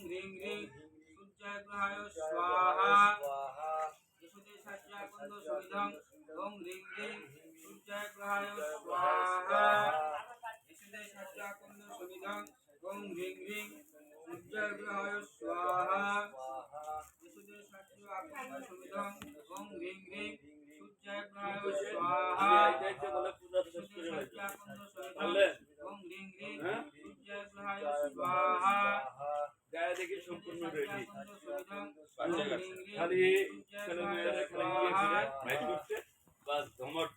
ওম হ্রিং হ্রিং সূর্যায় গ্রহায় স্বাহা। এসতে সাহায্য আকন্দ সমিধং ওম হ্রিং হ্রিং সূর্যায় গ্রহায় স্বাহা এসতে সাহায্য আকন্দ সমিধং ওম হ্রিং হ্রিং সূর্যায় গ্রহায় স্বাহা দেখি সম্পূর্ণ রেডি খালি খালি ছেলে মেয়েরা খালি করতে বাস ধমক